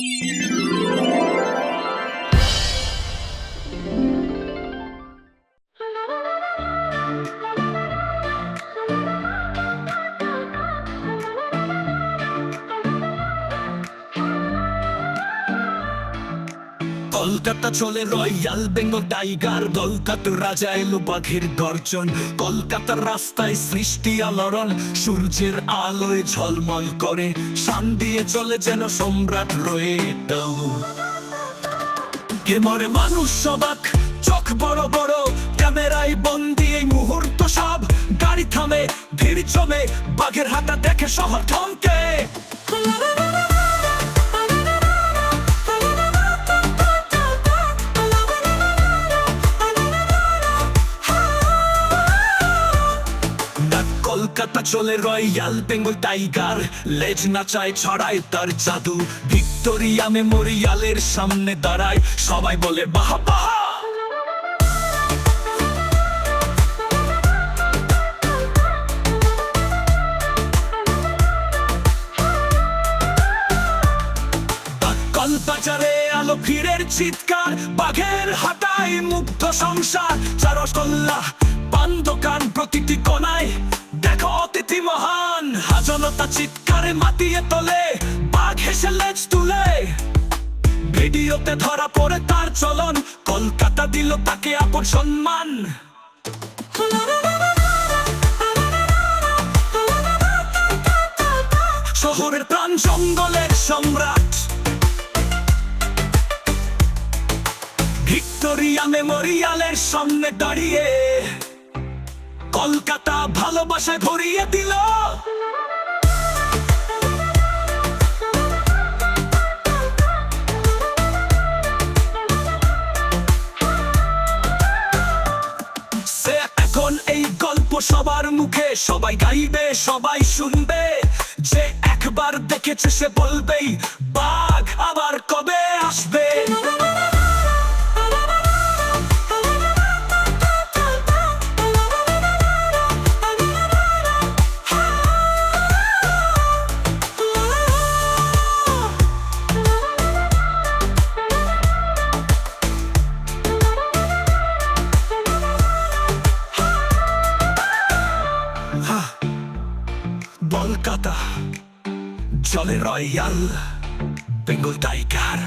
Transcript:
Música Kolkata চলে royal Bengal tiger Kolkata রাজা এলো বাঘের গর্জন। কলকাতার রাস্তায় সৃষ্টি আলোড়ন, সূর্যের আলোয় ঝলমল করে। শান দিয়ে চলে যেন সম্রাট রয়ে কে মরে মানুষ সবাক চোখ বড় বড়, ক্যামেরায় বন্দি এই মুহূর্ত সব। গাড়ি থামে, ভিড় জমে, বাঘের হাতা দেখে শহর থমকে। কলকাতা চলে রয়্যাল, বেঙ্গল টাইগার, লেজ নাচায়, ছড়ায় তার জাদু। ভিক্টোরিয়া মেমোরিয়ালের সামনে দাঁড়ায়, সবাই বলে, বাহা বাহা! কলবাজারে আলো ভিড়ের চিৎকার, বাঘের হাতায় মুগ্ধ সংসার চারসকল্লা পান দোকান প্রতিটি কোনায় অতিথি মহান হাজনতা চিৎকারে মাতিয়ে তোলে, বাঘ হেসে লেজ তুলে। ভিডিওতে ধরা পড়ে তার চলন, কলকাতা দিল তাকে আপন সম্মান। শহরের প্রাণ জঙ্গলের সম্রাট। ভিক্টোরিয়া মেমোরিয়ালের সামনে দাঁড়িয়ে কলকাতা ভালোবাসায় ভরিয়ে দিল। এখন এই গল্প সবার মুখে, সবাই গাইবে, সবাই শুনবে। যে একবার দেখেছে সে বলবেই, বাঘ আবার কবে আসবে? কলকাতা জলে রয়্যাল বেঙ্গল টাইগার